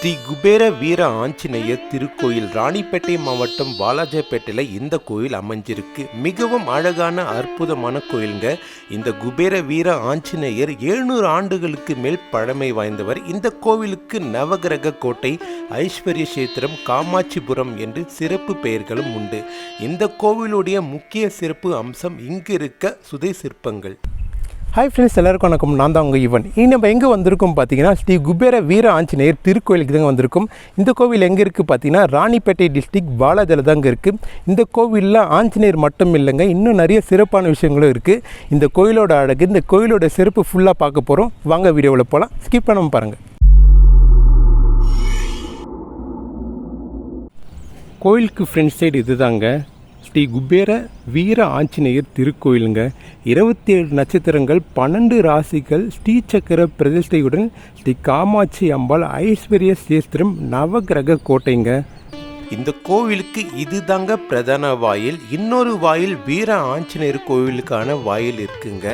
ஸ்ரீ குபேர வீர ஆஞ்சநேயர் திருக்கோயில் ராணிப்பேட்டை மாவட்டம் வாலாஜாபேட்டையில் இந்த கோயில் அமைஞ்சிருக்கு. மிகவும் அழகான அற்புதமான கோயிலுங்க. இந்த குபேர வீர ஆஞ்சநேயர் எழுநூறு ஆண்டுகளுக்கு மேல் பழமை வாய்ந்தவர். இந்த கோவிலுக்கு நவகிரக கோட்டை ஐஸ்வர்ய சேத்திரம் காமாட்சிபுரம் என்று சிறப்பு பெயர்களும் உண்டு. இந்த கோவிலுடைய முக்கிய சிறப்பு அம்சம் இங்கு இருக்க சுதை சிற்பங்கள். ஹாய் ஃப்ரெண்ட்ஸ் எல்லாருக்கும் வணக்கம். நான் தான் உங்கள் ஈவன் இனி நம்ம எங்கே வந்திருக்கோம் பார்த்தீங்கன்னா ஸ்ரீ குபேர வீர ஆஞ்சநேயர் திருக்கோயிலுக்கு தாங்க வந்திருக்கும். இந்த கோவில் எங்கே இருக்குது பார்த்தீங்கன்னா ராணிப்பேட்டை டிஸ்ட்ரிக்ட் பாலாஜில் தாங்க இருக்குது இந்த கோவிலில் ஆஞ்சநேயர் மட்டும் இல்லைங்க இன்னும் நிறைய சிறப்பான விஷயங்களும் இருக்குது இந்த கோயிலோட அழகு இந்த கோயிலோட சிறப்பு ஃபுல்லாக பார்க்க போகிறோம் வாங்க வீடியோவில் போகலாம் ஸ்கிப் பண்ணாமல் பாருங்கள் கோயிலுக்கு ஃப்ரண்ட் சைடு இதுதாங்க. ஸ்ரீ குபேர வீர ஆஞ்சநேயர் திருக்கோயிலுங்க. இருபத்தி ஏழு நட்சத்திரங்கள் பன்னெண்டு ராசிகள் ஸ்ரீசக்கர பிரதிஷ்டையுடன் ஸ்ரீ காமாட்சி அம்பாள் ஐஸ்வர்ய சேஸ்திரம் நவகிரக கோட்டைங்க. இந்த கோவிலுக்கு இதுதாங்க பிரதான வாயில். இன்னொரு வாயில் வீர ஆஞ்சநேயர் கோவிலுக்கான வாயில் இருக்குங்க.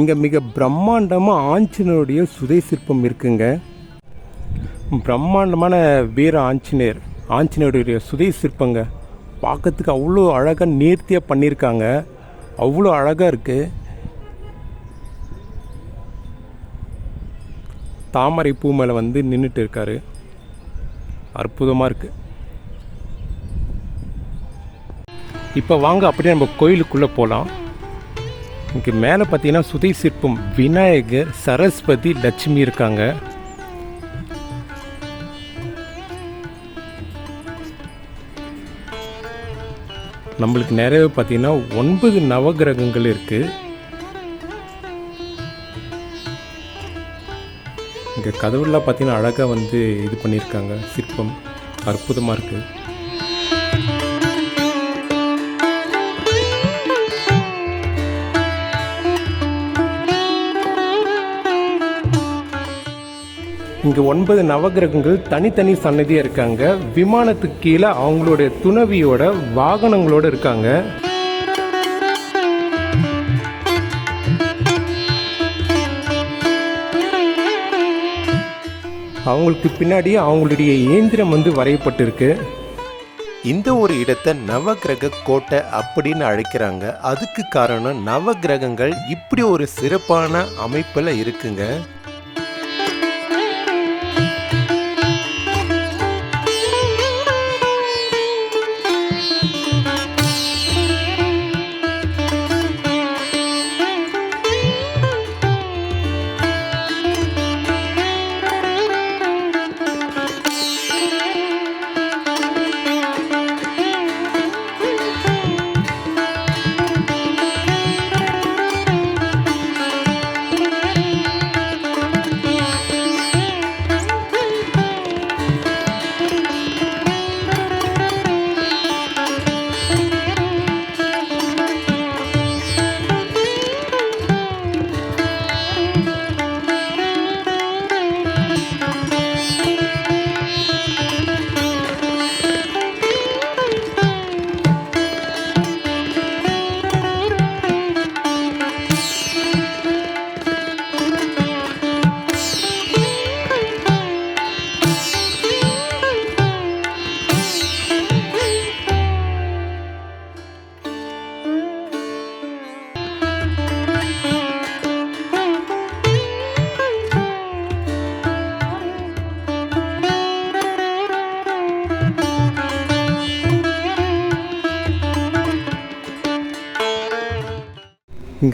இங்கே மிக பிரம்மாண்டமாக ஆஞ்சநேயருடைய சுதை சிற்பம் இருக்குங்க. பிரம்மாண்டமான வீர ஆஞ்சநேயர். ஆஞ்சநேயருடைய சுதை சிற்பங்க. பார்க்கறதுக்கு அவ்வளோ அழகாக நேர்த்தியாக பண்ணியிருக்காங்க. அவ்வளோ அழகாக இருக்குது தாமரை பூ மேலே வந்து நின்றுட்டு இருக்காரு. அற்புதமாக இருக்குது இப்போ வாங்க அப்படியே நம்ம கோயிலுக்குள்ளே போகலாம் இங்கே மேலே பார்த்தீங்கன்னா சுதை சிற்பம் விநாயகர் சரஸ்வதி லட்சுமி இருக்காங்க. நம்மளுக்கு நிறைய பார்த்தீங்கன்னா ஒன்பது நவகிரகங்கள் இருக்கு. இங்கே கதவுலாம் பார்த்தீங்கன்னா அழகாக வந்து இது பண்ணியிருக்காங்க. சிற்பம் அற்புதமாக இருக்குது இங்கே ஒன்பது நவகிரகங்கள் தனித்தனி சன்னதியாக இருக்காங்க. விமானத்துக்கு கீழே அவங்களுடைய துணவியோட வாகனங்களோட இருக்காங்க. அவங்களுக்கு பின்னாடி அவங்களுடைய இயந்திரம் வந்து வரையப்பட்டிருக்கு. இந்த ஒரு இடத்தை நவகிரக கோட்டை அப்படின்னு அழைக்கிறாங்க. அதுக்கு காரணம் நவகிரகங்கள் இப்படி ஒரு சிறப்பான அமைப்பில் இருக்குங்க.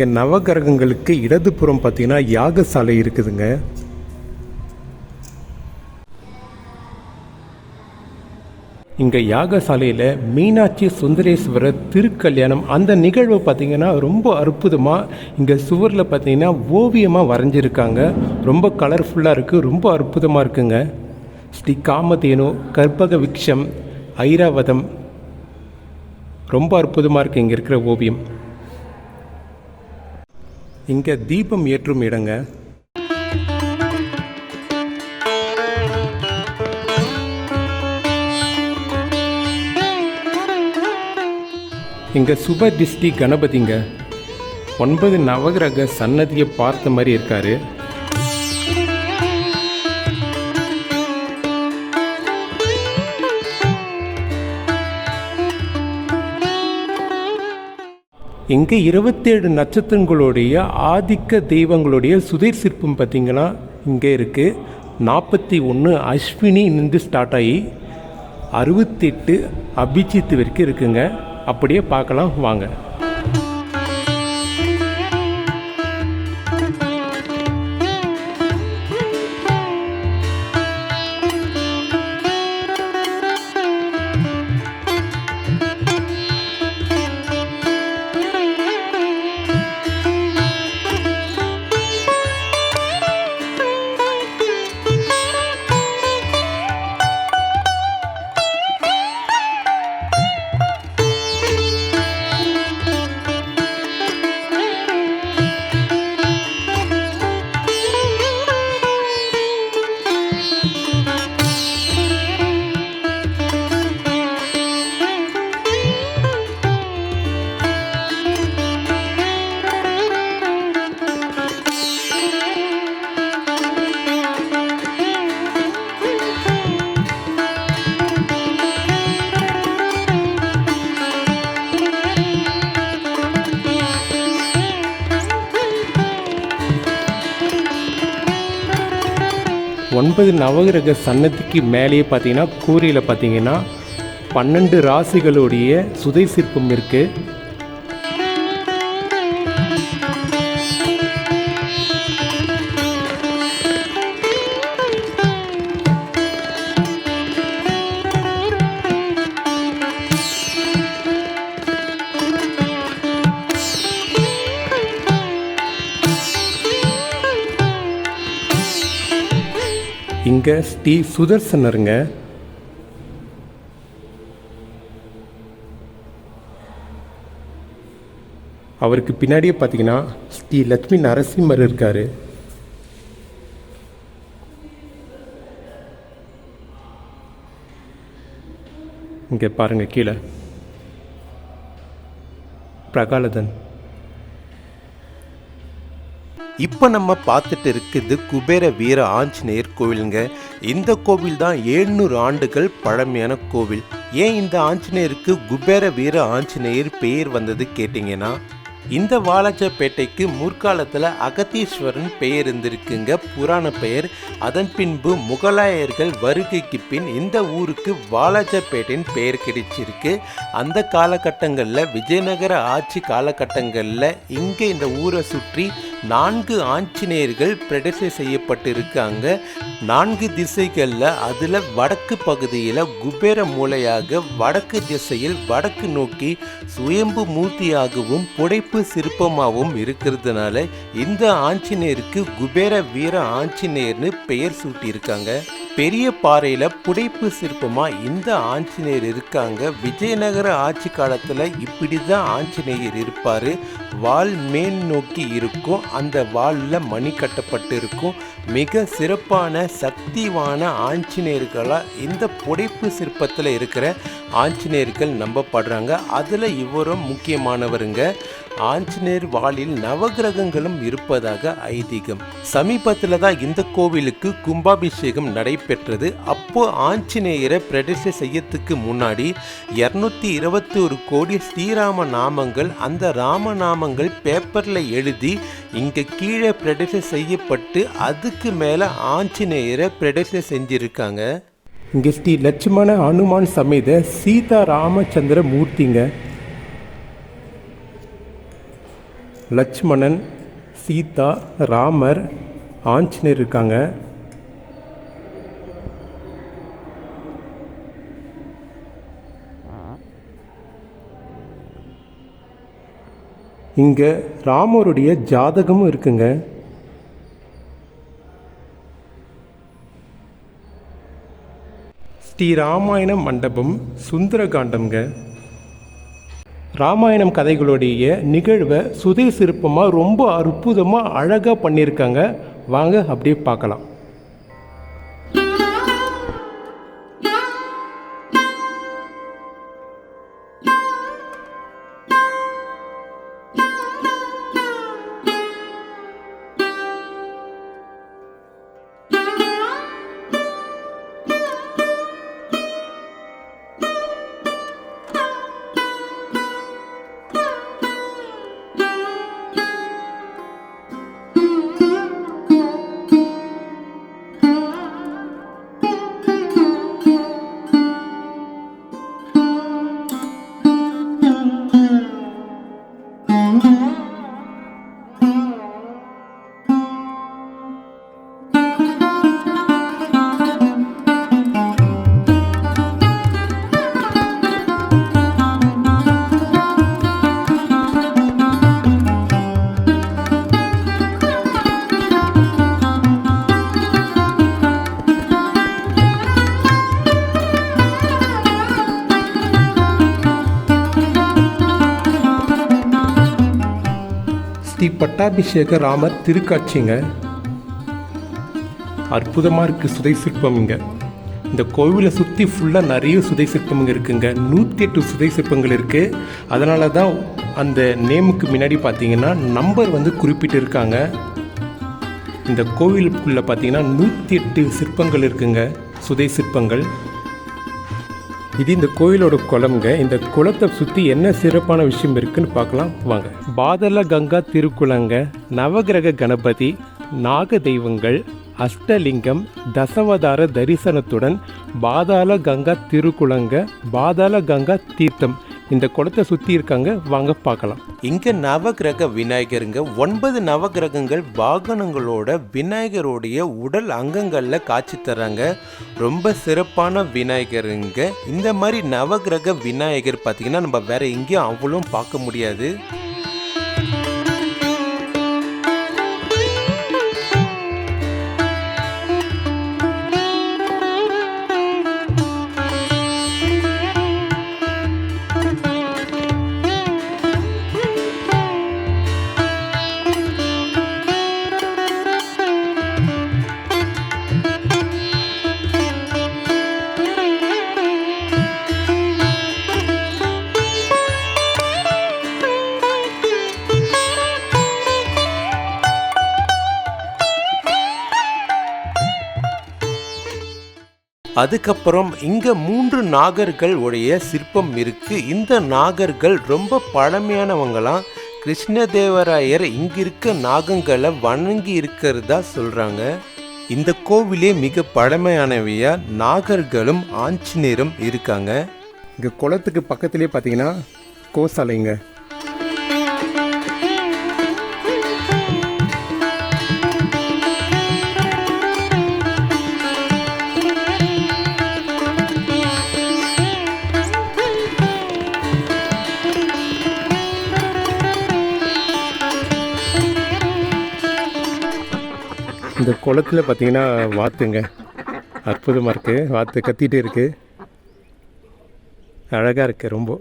இங்கே நவகிரகங்களுக்கு இடதுபுறம் பார்த்தீங்கன்னா யாகசாலை இருக்குதுங்க. இங்கே யாகசாலையில் மீனாட்சி சுந்தரேஸ்வரர் திருக்கல்யாணம் அந்த நிகழ்வு பார்த்திங்கன்னா ரொம்ப அற்புதமாக இங்கே சுவரில் பார்த்தீங்கன்னா ஓவியமாக வரைஞ்சிருக்காங்க. ரொம்ப கலர்ஃபுல்லாக இருக்குது ரொம்ப அற்புதமாக இருக்குங்க. ஸ்ரீ காமதேனு கற்பக விக்ஷம் ஐராவதம் ரொம்ப அற்புதமாக இருக்குது இங்கே இருக்கிற ஓவியம். இங்கே தீபம் ஏற்றும் இடங்க. இங்கே சுப திஷ்டி கணபதிங்க. ஒன்பது நவகிரக சன்னதியை பார்த்த மாதிரி இருக்காரு. இங்கே இருபத்தேழு நட்சத்திரங்களுடைய ஆதிக்க தெய்வங்களுடைய சுதிர் சிற்பம் பார்த்திங்கன்னா இங்கே இருக்குது நாற்பத்தி ஒன்று அஸ்வினி நின்று ஸ்டார்ட் ஆகி அறுபத்தெட்டு அபிஜித் வரைக்கும் இருக்குங்க. அப்படியே பார்க்கலாம் வாங்க. ஒன்பது நவகிரக சன்னதிக்கு மேலேயே பார்த்தீங்கன்னா கூரையில் பார்த்தீங்கன்னா பன்னெண்டு ராசிகளுடைய சுதை சிற்பம் இருக்குது இங்கே ஸ்ரீ சுதர்சனருங்க. அவருக்கு பின்னாடியே பார்த்தீங்கன்னா ஸ்ரீ லட்சுமி நரசிம்மர் இருக்கார். இங்கே பாருங்கள் கீழே. பிரகாலதன். இப்போ நம்ம பார்த்துட்டு இருக்குது குபேர வீர ஆஞ்சநேயர் கோவிலுங்க. இந்த கோவில் தான் ஏழ்நூறு ஆண்டுகள் பழமையான கோவில். ஏன் இந்த ஆஞ்சநேயருக்கு குபேர வீர ஆஞ்சநேயர் பெயர் வந்தது கேட்டிங்கன்னா இந்த வாலாஜாப்பேட்டைக்கு முற்காலத்தில் அகத்தீஸ்வரன் பெயர் இருந்திருக்குங்க. புராண பெயர். அதன் பின்பு முகலாயர்கள் வருகைக்கு பின் இந்த ஊருக்கு வாலாஜாப்பேட்டையின் பெயர் கிடைச்சிருக்கு. அந்த காலகட்டங்களில் விஜயநகர ஆட்சி காலகட்டங்களில் இங்கே இந்த ஊரை சுற்றி நான்கு ஆஞ்சநேயர்கள் பிரதிஷ்டை செய்யப்பட்டிருக்காங்க. நான்கு திசைகளில் அதில் வடக்கு பகுதியில் குபேர மூலையாக வடக்கு திசையில் வடக்கு நோக்கி சுயம்பு மூர்த்தியாகவும் புடைப்பு சிற்பமாகவும் இருக்கிறதுனால இந்த ஆஞ்சநேயருக்கு குபேர வீர ஆஞ்சநேயர்னு பெயர் சூட்டியிருக்காங்க. பெரிய பாறையில புடைப்பு சிற்பமா இந்த ஆஞ்சநேயர் இருக்காங்க? விஜயநகர ஆட்சி காலத்துல இப்படிதான் ஆஞ்சநேயர் இருப்பாரு. வால் மேல் நோக்கி இருக்கும். அந்த வாலில் மணி கட்டப்பட்டு இருக்கும் மிக சிறப்பான சக்திவான ஆஞ்சநேயர்களா இந்த புடைப்பு சிற்பத்தில் இருக்கிற ஆஞ்சநேயர்கள் நம்பப்படுறாங்க. அதில் இவரும் முக்கியமானவருங்க. ஆஞ்சநேயர் வாளில் நவகிரகங்களும் இருப்பதாக ஐதீகம். சமீபத்தில் தான் இந்த கோவிலுக்கு கும்பாபிஷேகம் நடைபெற்றது. அப்போ ஆஞ்சநேயரை பிரதிஷ்டை செய்யறதுக்கு முன்னாடி இரநூத்தி இருபத்தி ஒரு கோடி ஸ்ரீராம நாமங்கள் அந்த ராம நாமங்கள் பேப்பரில் எழுதி இங்கே கீழே பிரதிஷ்டை செய்யப்பட்டு அதுக்கு மேலே ஆஞ்சநேயரை பிரதிஷ்டை செஞ்சிருக்காங்க. இங்கே ஸ்ரீ லட்சுமண அனுமான் சமேத சீதா ராமச்சந்திர மூர்த்திங்க. லட்சுமணன் சீதா ராமர் ஆஞ்சநேயர் இருக்காங்க. இங்கே ராமருடைய ஜாதகமும் இருக்குங்க. ஸ்ரீ ராமாயணம் மண்டபம் சுந்தரகாண்டம்ங்க. ராமாயணம் கதைகளுடைய நிகழ்வை சுதை சிற்பமாக ரொம்ப அற்புதமாக அழகாக பண்ணியிருக்காங்க. வாங்க அப்படியே பார்க்கலாம். பட்டாபிஷேக ராமர் திருக்காட்சிங்க. அற்புதமாக இருக்குது சுதை சிற்பம் இங்கே. இந்த கோவிலை சுற்றி ஃபுல்லாக நிறைய சுதை சிற்பங்கள் இருக்குங்க. நூற்றி எட்டு சுதை சிற்பங்கள் இருக்குது அதனால தான் அந்த நேமுக்கு முன்னாடி பார்த்தீங்கன்னா நம்பர் வந்து குறிப்பிட்டு இருக்காங்க இந்த கோவிலுக்குள்ளே பார்த்தீங்கன்னா நூற்றி எட்டு சிற்பங்கள் இருக்குங்க. சுதை சிற்பங்கள். இது இந்த கோயிலோட குளம்ங்க. இந்த குளத்தை சுற்றி என்ன சிறப்பான விஷயம் இருக்குன்னு பார்க்கலாம். வாங்க. பாதல கங்கா திருக்குளங்க நவகிரக கணபதி நாக தெய்வங்கள் அஷ்டலிங்கம் தசவதார தரிசனத்துடன் பாதாள கங்கா திருக்குளங்க பாதாள கங்கா தீர்த்தம் இந்த குளத்தை சுற்றி இருக்காங்க வாங்க பார்க்கலாம். இங்கே நவகிரக விநாயகருங்க ஒன்பது நவகிரகங்கள் வாகனங்களோட விநாயகருடைய உடல் அங்கங்களில் காட்சி தராங்க ரொம்ப சிறப்பான விநாயகருங்க. இந்த மாதிரி நவகிரக விநாயகர் பார்த்தீங்கன்னா நம்ம வேற எங்கேயும் அவ்வளோ பார்க்க முடியாது. அதுக்கப்புறம் இங்கே மூன்று நாகர்கள் உடைய சிற்பம் இருக்குது இந்த நாகர்கள் ரொம்ப பழமையானவங்களாம் கிருஷ்ணதேவராயர் இங்கிருக்க நாகங்களை வணங்கி இருக்கிறதா சொல்கிறாங்க இந்த கோவிலே மிக பழமையானவையா? நாகர்களும் ஆஞ்சநேயரும் இருக்காங்க. இங்கே குளத்துக்கு பக்கத்துலேயே பார்த்தீங்கன்னா கோசாலைங்க. இந்த குளத்துல பார்த்தீங்கன்னா வாத்துங்க. அற்புதமாக இருக்குது வாத்து கத்திகிட்டு இருக்குது அழகாக இருக்குது ரொம்ப.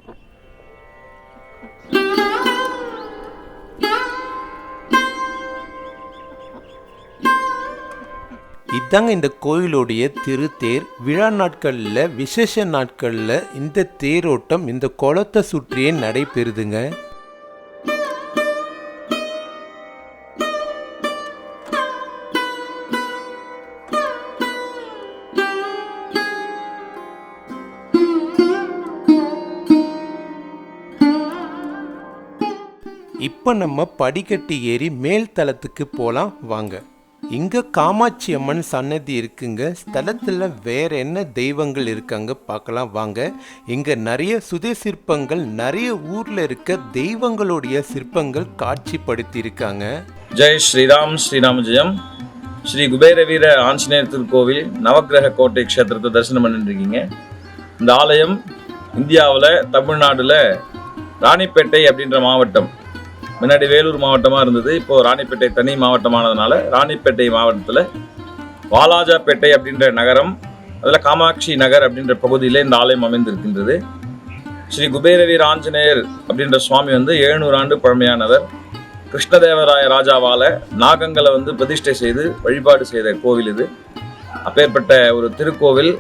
இதாங்க இந்த கோயிலுடைய திருத்தேர். விழா நாட்களில் விசேஷ நாட்களில் இந்த தேரோட்டம் இந்த குளத்தை சுற்றியே நடைபெறுதுங்க. இப்போ நம்ம படிக்கட்டு ஏறி மேல் தளத்துக்கு போகலாம் வாங்க. இங்கே காமாட்சி அம்மன் சன்னதி இருக்குங்க. ஸ்தலத்தில் வேற என்ன தெய்வங்கள் இருக்காங்க பார்க்கலாம் வாங்க. இங்கே நிறைய சுதை சிற்பங்கள் நிறைய ஊரில் இருக்க தெய்வங்களுடைய சிற்பங்கள் காட்சிப்படுத்தி இருக்காங்க ஜெய் ஸ்ரீராம் ஸ்ரீராம ஜெயம். ஸ்ரீ குபேர வீர ஆஞ்சநேயர் திருக்கோவில் நவக்கிரக கோட்டை க்ஷேத்திரத்தை தரிசனம் பண்ணிட்டுருக்கீங்க. இந்த ஆலயம் இந்தியாவில் தமிழ்நாட்டில் ராணிப்பேட்டை அப்படின்ற மாவட்டம். முன்னாடி வேலூர் மாவட்டமாக இருந்தது இப்போது ராணிப்பேட்டை தனி மாவட்டமானதுனால ராணிப்பேட்டை மாவட்டத்தில் வாலாஜாப்பேட்டை அப்படின்ற நகரம் அதில் காமாட்சி நகர் அப்படின்ற பகுதியில் இந்த ஆலயம் அமைந்திருக்கின்றது. ஸ்ரீ குபேரவீர் ஆஞ்சநேயர் அப்படின்ற சுவாமி வந்து எழுநூறு ஆண்டு பழமையானவர். கிருஷ்ணதேவராய ராஜாவால் நாகங்களை வந்து பிரதிஷ்டை செய்து வழிபாடு செய்த கோவில் இது. அப்பேற்பட்ட ஒரு திருக்கோவில்.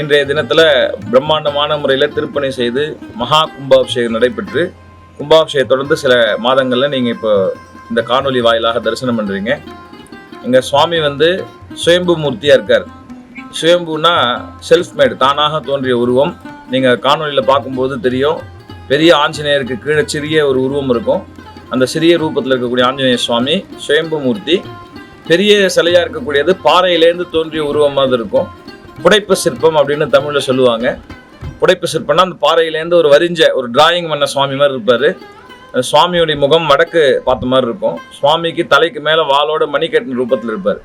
இன்றைய தினத்தில் பிரம்மாண்டமான முறையில் திருப்பணி செய்து மகா கும்பாபிஷேகம் நடைபெற்று கும்பாபிஷேகத்தை தொடர்ந்து சில மாதங்களில் நீங்கள் இப்போ இந்த காணொலி வாயிலாக தரிசனம் பண்ணுறீங்க இங்கே சுவாமி வந்து சுயம்பு மூர்த்தியாக இருக்கார். சுயம்புனா செல்ஃப் மேடு தானாக தோன்றிய உருவம். நீங்கள் காணொலியில் பார்க்கும்போது தெரியும். பெரிய ஆஞ்சநேயருக்கு கீழே சிறிய ஒரு உருவம் இருக்கும். அந்த சிறிய ரூபத்தில் இருக்கக்கூடிய ஆஞ்சநேய சுவாமி சுயம்பு மூர்த்தி. பெரிய சிலையாக இருக்கக்கூடியது பாறையிலேருந்து தோன்றிய உருவமாக இருக்கும். புடைப்பு சிற்பம் அப்படின்னு தமிழில் சொல்லுவாங்க. புடைப்பு சிற்பம்னா அந்த பாறையிலேருந்து ஒரு வரிஞ்ச ஒரு டிராயிங் பண்ண சுவாமி மாதிரி இருப்பார். சுவாமியுடைய முகம் வடக்கு பார்த்த மாதிரி இருக்கும். சுவாமிக்கு தலைக்கு மேலே வாளோட மணிக்கட்டின ரூபத்தில் இருப்பார்.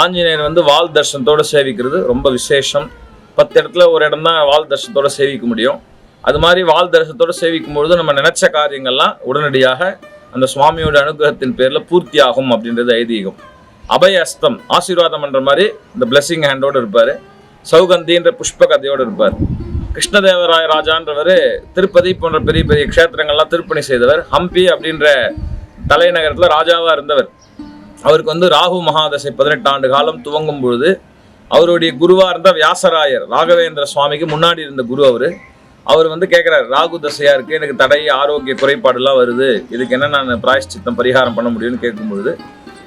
ஆஞ்சநேயர் வந்து வால் தர்ஷனத்தோடு சேவிக்கிறது ரொம்ப விசேஷம். பத்து இடத்துல ஒரு இடம் தான் வால் தர்ஷனத்தோட சேவிக்க முடியும். அது மாதிரி வால் தரிசனத்தோட சேவிக்கும் பொழுது நம்ம நினச்ச காரியங்கள்லாம் உடனடியாக அந்த சுவாமியோட அனுகிரகத்தின் பேரில் பூர்த்தி ஆகும் அப்படின்றது ஐதீகம். அபய அஸ்தம் ஆசீர்வாதம் பண்ணுற மாதிரி இந்த பிளெஸிங் ஹேண்டோடு இருப்பார். சௌகந்தின்ற புஷ்ப கதையோடு இருப்பார். கிருஷ்ணதேவராய ராஜான்றவர் திருப்பதி போன்ற பெரிய பெரிய க்ஷேத்திரங்கள்லாம் திருப்பணி செய்தவர். ஹம்பி அப்படின்ற தலைநகரத்தில் ராஜாவாக இருந்தவர். அவருக்கு வந்து ராகு மகாதசை பதினெட்டு ஆண்டு காலம் துவங்கும் பொழுது அவருடைய குருவாக இருந்த வியாசராயர் ராகவேந்திர சுவாமிக்கு முன்னாடி இருந்த குரு அவர். அவர் வந்து கேட்குறாரு ராகு தசையா இருக்கு எனக்கு தடை ஆரோக்கிய குறைபாடுலாம் வருது. இதுக்கு என்ன நான் பிராயஷ்சித்தம் பரிகாரம் பண்ண முடியும்னு கேட்கும்பொழுது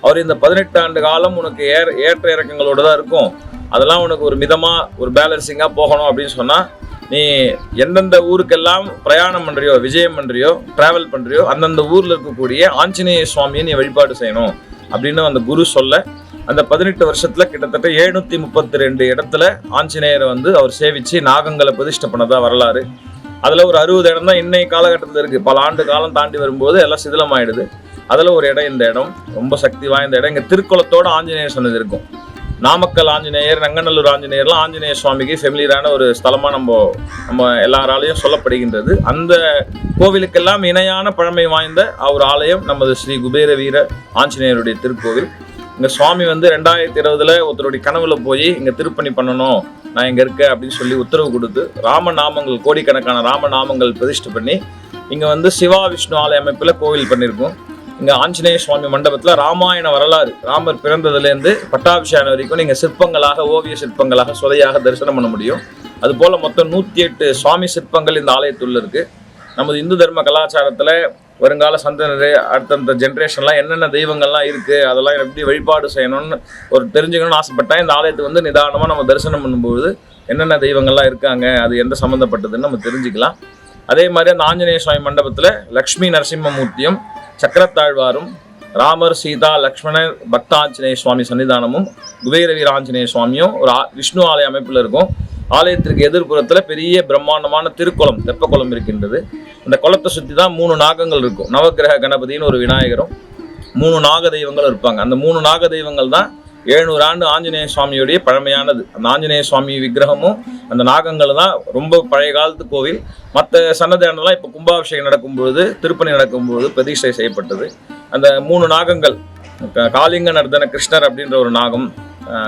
அவர் இந்த பதினெட்டு ஆண்டு காலம் உனக்கு ஏற ஏற்ற இறக்கங்களோட தான் இருக்கும். அதெல்லாம் உனக்கு ஒரு மிதமாக ஒரு பேலன்சிங்காக போகணும் அப்படின்னு சொன்னால் நீ எந்தெந்த ஊருக்கெல்லாம் பிரயாணம் பண்றியோ விஜயம் பண்றியோ டிராவல் பண்றியோ அந்தந்த ஊர்ல இருக்கக்கூடிய ஆஞ்சநேய சுவாமியை நீ வழிபாடு செய்யணும் அப்படின்னு அந்த குரு சொல்ல அந்த பதினெட்டு வருஷத்துல கிட்டத்தட்ட எழுநூத்தி முப்பத்தி ரெண்டு இடத்துல ஆஞ்சநேயரை வந்து அவர் சேவிச்சு நாகங்களை பிரதிஷ்டை பண்ணதா வரலாறு. அதுல ஒரு அறுபது இடம் தான் இன்னைய காலகட்டத்தில் இருக்கு. பல ஆண்டு காலம் தாண்டி வரும்போது எல்லாம் சிதிலமாயிடுது. அதில் ஒரு இடம் இந்த இடம். ரொம்ப சக்தி வாய்ந்த இடம். இங்கே திருக்குளத்தோட ஆஞ்சநேயர் சொன்னது இருக்கும். நாமக்கல் ஆஞ்சநேயர் நங்கநல்லூர் ஆஞ்சநேயர்லாம் ஆஞ்சநேய சுவாமிக்கு ஃபெமிலியரான ஒரு ஸ்தலமாக நம்ம நம்ம எல்லாராலையும் சொல்லப்படுகின்றது. அந்த கோவிலுக்கெல்லாம் இணையான பழமை வாய்ந்த ஒரு ஆலயம் நமது ஸ்ரீ குபேர வீர ஆஞ்சநேயருடைய திருக்கோவில். இங்கே சுவாமி வந்து ரெண்டாயிரத்தி இருபதுல ஒருத்தருடைய கனவுல போய் இங்கே திருப்பணி பண்ணணும் நான் இங்கே இருக்கேன் அப்படின்னு சொல்லி உத்தரவு கொடுத்து ராம நாமங்கள் கோடிக்கணக்கான ராம நாமங்கள் பிரதிஷ்டை பண்ணி இங்கே வந்து சிவா விஷ்ணு ஆலய அமைப்பில் கோவில் பண்ணியிருக்கோம் இங்கே ஆஞ்சநேய சுவாமி மண்டபத்தில் ராமாயண வரலாறு ராமர் பிறந்ததுலேருந்து பட்டாபிஷேகம் வரைக்கும் நீங்கள் சிற்பங்களாக ஓவிய சிற்பங்களாக சுதையாக தரிசனம் பண்ண முடியும். அதுபோல் மொத்தம் நூற்றி எட்டு சுவாமி சிற்பங்கள் இந்த ஆலயத்துள்ள இருக்குது நமது இந்து தர்ம கலாச்சாரத்தில் வருங்கால சந்தனர் அடுத்தடுத்த ஜென்ரேஷன்லாம் என்னென்ன தெய்வங்கள்லாம் இருக்குது அதெல்லாம் எப்படி வழிபாடு செய்யணும்னு ஒரு தெரிஞ்சுக்கணும்னு ஆசைப்பட்டேன் இந்த ஆலயத்துக்கு வந்து நிதானமாக நம்ம தரிசனம் பண்ணும்போது என்னென்ன தெய்வங்கள்லாம் இருக்காங்க அது எந்த சம்மந்தப்பட்டதுன்னு நம்ம தெரிஞ்சுக்கலாம். அதே மாதிரி அந்த ஆஞ்சநேய சுவாமி மண்டபத்தில் லக்ஷ்மி நரசிம்மமூர்த்தியும் சக்கரத்தாழ்வாரும் ராமர் சீதா லக்ஷ்மணர் பக்தாஞ்சநேய சுவாமி சன்னிதானமும் குபேர ஆஞ்சநேய சுவாமியும் ஒரு விஷ்ணு ஆலய அமைப்பில் இருக்கும். ஆலயத்திற்கு எதிர்புறத்தில் பெரிய பிரம்மாண்டமான திருக்குளம் தெப்பக்குளம் இருக்கின்றது. அந்த குளத்தை சுற்றி தான் மூணு நாகங்கள் இருக்கும். நவக்கிரக கணபதினு ஒரு விநாயகரும் மூணு நாக தெய்வங்கள் இருப்பாங்க. அந்த மூணு நாக தெய்வங்கள் தான் எழுநூறு ஆண்டு ஆஞ்சநேய சுவாமியுடைய பழமையானது. அந்த ஆஞ்சநேய சுவாமி விக்கிரகமும் அந்த நாகங்கள் தான் ரொம்ப பழைய காலத்து கோவில். மற்ற சன்னதியானதெல்லாம் இப்போ கும்பாபிஷேகம் நடக்கும்பொழுது திருப்பணி நடக்கும்பொழுது பிரதிஷ்டை செய்யப்பட்டது. அந்த மூணு நாகங்கள் காளிங்க நர்தன கிருஷ்ணர் அப்படின்ற ஒரு நாகம்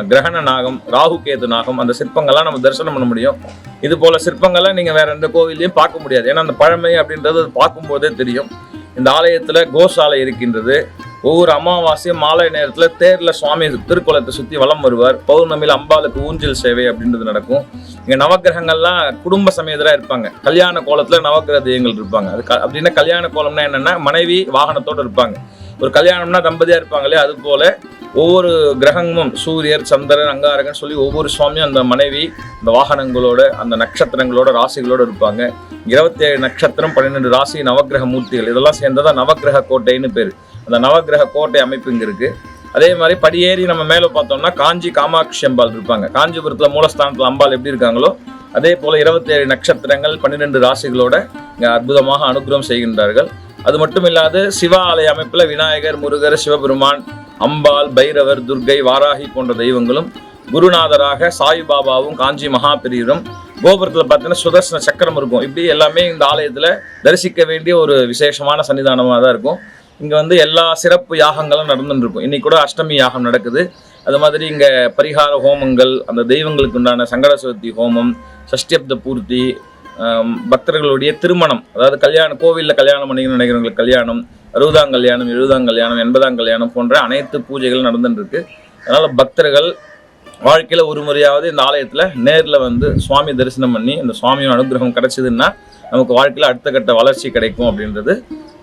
கிரகண நாகம் ராகு கேது நாகம் அந்த சிற்பங்கள்லாம் நம்ம தரிசனம் பண்ண முடியும். இது போல சிற்பங்கள்லாம் நீங்கள் வேற எந்த கோவிலையும் பார்க்க முடியாது. ஏன்னா அந்த பழமை அப்படின்றது பார்க்கும்போதே தெரியும். இந்த ஆலயத்தில் கோசாலை இருக்கின்றது. ஒவ்வொரு அமாவாசையும் மாலை நேரத்தில் தேரில் சுவாமி திருக்குளத்தை சுற்றி வலம் வருவார். பௌர்ணமியில் அம்பாளுக்கு ஊஞ்சல் சேவை அப்படின்றது நடக்கும். இங்கே நவக்கிரகங்கள்லாம் குடும்ப சமேதரா இருப்பாங்க. கல்யாண கோலத்தில் நவகிரக தெய்வங்கள் இருப்பாங்க. அது க- அப்படின்னா கல்யாண கோலம்னா என்னென்னா மனைவி வாகனத்தோடு இருப்பாங்க. ஒரு கல்யாணம்னா தம்பதியாக இருப்பாங்க இல்லையா? அது போல் ஒவ்வொரு கிரகமும் சூரியர் சந்திரன் அங்காரகன் சொல்லி ஒவ்வொரு சுவாமியும் அந்த மனைவி அந்த வாகனங்களோட அந்த நட்சத்திரங்களோட ராசிகளோடு இருப்பாங்க. இருபத்தி ஏழு நட்சத்திரம் பன்னிரெண்டு ராசி நவக்கிரக மூர்த்திகள். இதெல்லாம் சேர்ந்ததான் நவக்கிரக கோட்டைன்னு பேர். அந்த நவகிரக கோட்டை அமைப்பு இங்கே இருக்கு. அதே மாதிரி படியேறி நம்ம மேலே பார்த்தோம்னா காஞ்சி காமாட்சி அம்பாள் இருப்பாங்க. காஞ்சிபுரத்தில் மூலஸ்தானத்தில் அம்பாள் எப்படி இருக்காங்களோ அதே போல் இருபத்தேழு நட்சத்திரங்கள் பன்னிரெண்டு ராசிகளோட இங்கே அற்புதமாக அனுகிரகம் செய்கின்றார்கள். அது மட்டும் இல்லாது சிவ ஆலய அமைப்பில் விநாயகர் முருகர் சிவபெருமான் அம்பாள் பைரவர் துர்க்கை வாராகி போன்ற தெய்வங்களும் குருநாதராக சாய்பாபாவும் காஞ்சி மகாபெரியரும் கோபுரத்தில் பார்த்தீங்கன்னா சுதர்சன சக்கரம் இருக்கும். இப்படி எல்லாமே இந்த ஆலயத்தில் தரிசிக்க வேண்டிய ஒரு விசேஷமான சன்னிதானமாக தான் இருக்கும். இங்கே வந்து எல்லா சிறப்பு யாகங்களும் நடந்துட்டு இருக்கும் இன்னைக்கு கூட அஷ்டமி யாகம் நடக்குது. அது மாதிரி இங்கே பரிகார ஹோமங்கள் அந்த தெய்வங்களுக்கு உண்டான சங்கட சதுர்த்தி ஹோமம் சஷ்டியப்த பூர்த்தி பக்தர்களுடைய திருமணம். அதாவது கல்யாணம் கோவிலில் கல்யாணம் பண்ணிக்கணும்னு நினைக்கிறவங்களுக்கு கல்யாணம் அறுபதாம் கல்யாணம் எழுபதாம் கல்யாணம் எண்பதாம் கல்யாணம் போன்ற அனைத்து பூஜைகள் நடந்துட்டு இருக்கு பக்தர்கள் வாழ்க்கையில் ஒரு முறையாவது இந்த ஆலயத்தில் நேரில் வந்து சுவாமி தரிசனம் பண்ணி இந்த சுவாமியோட அனுகிரகம் கிடைச்சதுன்னா நமக்கு வாழ்க்கையில் அடுத்த கட்ட வளர்ச்சி கிடைக்கும் அப்படின்றது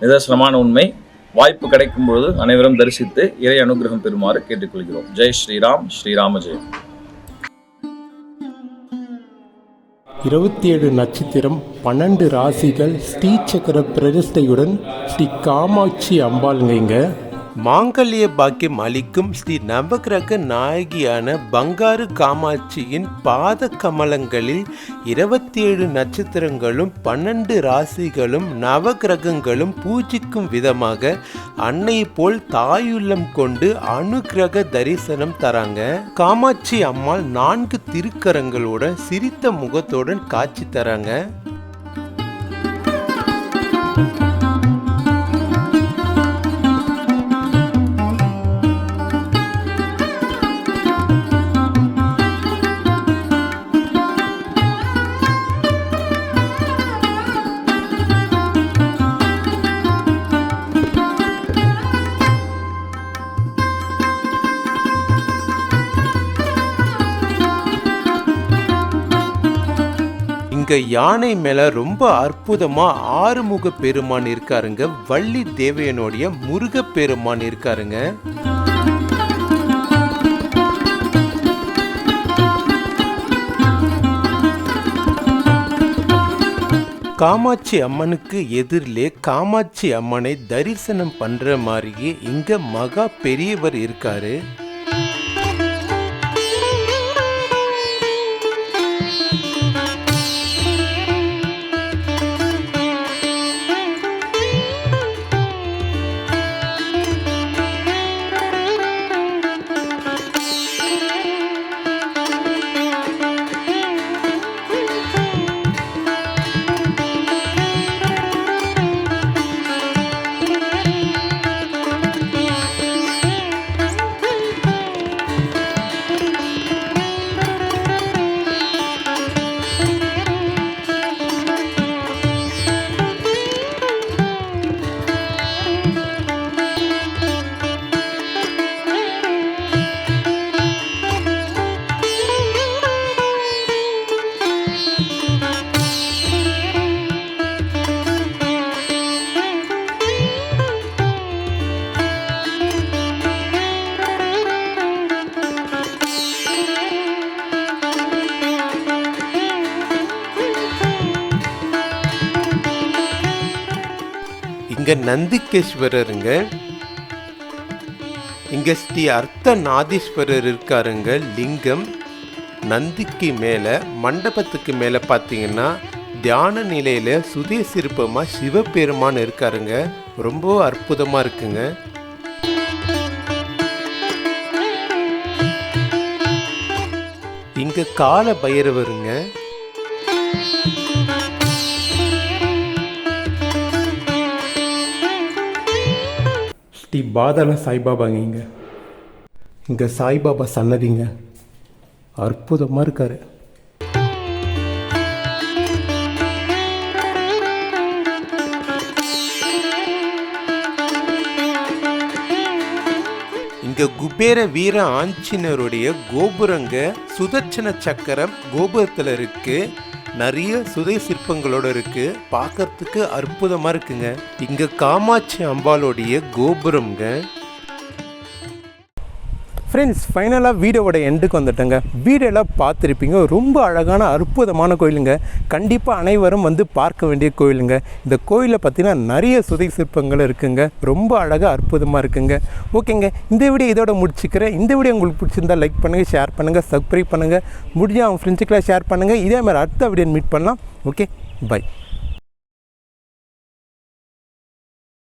நிதர்சனமான உண்மை. வாய்ப்பு கிடைக்கும் பொழுது அனைவரும் தரிசித்து இறை அனுகிரகம் பெறுமாறு கேட்டுக்கொள்கிறோம். ஜெய் ஸ்ரீராம் ஸ்ரீராம ஜெயம். இருபத்தி ஏழு நட்சத்திரம் பன்னெண்டு ராசிகள் ஸ்ரீ சக்கர பிரதிஷ்டையுடன் ஸ்ரீ காமாட்சி அம்பாளுங்க இங்க. மாங்கல்ய பாக்கியம் அளிக்கும் ஸ்ரீ நவகிரக நாயகியான பங்காரு காமாட்சியின் பாத கமலங்களில் இருபத்தி ஏழு நட்சத்திரங்களும் பன்னெண்டு ராசிகளும் நவகிரகங்களும் பூஜிக்கும் விதமாக அன்னை போல் தாயுள்ளம் கொண்டு அனுக்கிரக தரிசனம் தராங்க. காமாட்சி அம்மாள் நான்கு திருக்கரங்களோட சிரித்த முகத்துடன் காட்சி தராங்க. இங்க யானை மேல ரொம்ப அற்புதமா ஆறுமுக பெருமான் இருக்காருங்க. வள்ளி தேவையனுடைய முருக பெருமான் இருக்காருங்க. காமாட்சி அம்மனுக்கு எதிரிலே காமாட்சி அம்மனை தரிசனம் பண்ற மாதிரியே இங்க மகா பெரியவர் இருக்காரு. நந்திகேஸ்வரருங்க. இங்கே ஸ்ரீ அர்த்தநாதீஸ்வரர் இருக்காருங்க லிங்கம். நந்திக்கு மேலே மண்டபத்துக்கு மேலே பார்த்தீங்கன்னா தியான நிலையில் சுதே சிற்பமா சிவபெருமான் இருக்காருங்க. ரொம்ப அற்புதமாக இருக்குங்க. இங்கே கால பைரவருங்க பாதாள சாய்பாபாங்க. இங்கே இங்கே சாய்பாபா சன்னதிங்க. அற்புதமாக இருக்காரு. இங்கே குபேர வீர ஆஞ்சநேயருடைய கோபுரங்க சுதர்ச்சன சக்கரம் கோபுரத்தில் இருக்குது நிறைய சுதை சிற்பங்களோட இருக்கு. பார்க்கறதுக்கு அற்புதமா இருக்குங்க. இங்க காமாட்சி அம்பாலோடைய கோபுரம்ங்க. ஃப்ரெண்ட்ஸ் ஃபைனலாக வீடியோவோட எண்டுக்கு வந்துட்டேங்க. வீடியோலாம் பார்த்துருப்பீங்க ரொம்ப அழகான அற்புதமான கோயிலுங்க. கண்டிப்பாக அனைவரும் வந்து பார்க்க வேண்டிய கோயிலுங்க. இந்த கோயிலில் பார்த்தீங்கன்னா நிறைய சுதை சிற்பங்கள் இருக்குங்க. ரொம்ப அழகாக அற்புதமாக இருக்குங்க. ஓகேங்க இந்த வீடியோ இதோட முடிச்சுக்கிறேன். இந்த வீடியோ உங்களுக்கு பிடிச்சிருந்தா லைக் பண்ணுங்கள் ஷேர் பண்ணுங்கள் சப்ஸ்கிரைப் பண்ணுங்கள் முடிஞ்சால் அவங்க ஃப்ரெண்ட்ஸுக்கெல்லாம் ஷேர் பண்ணுங்கள் இதே மாதிரி அடுத்த வீடியோ மீட் பண்ணலாம். Okay bye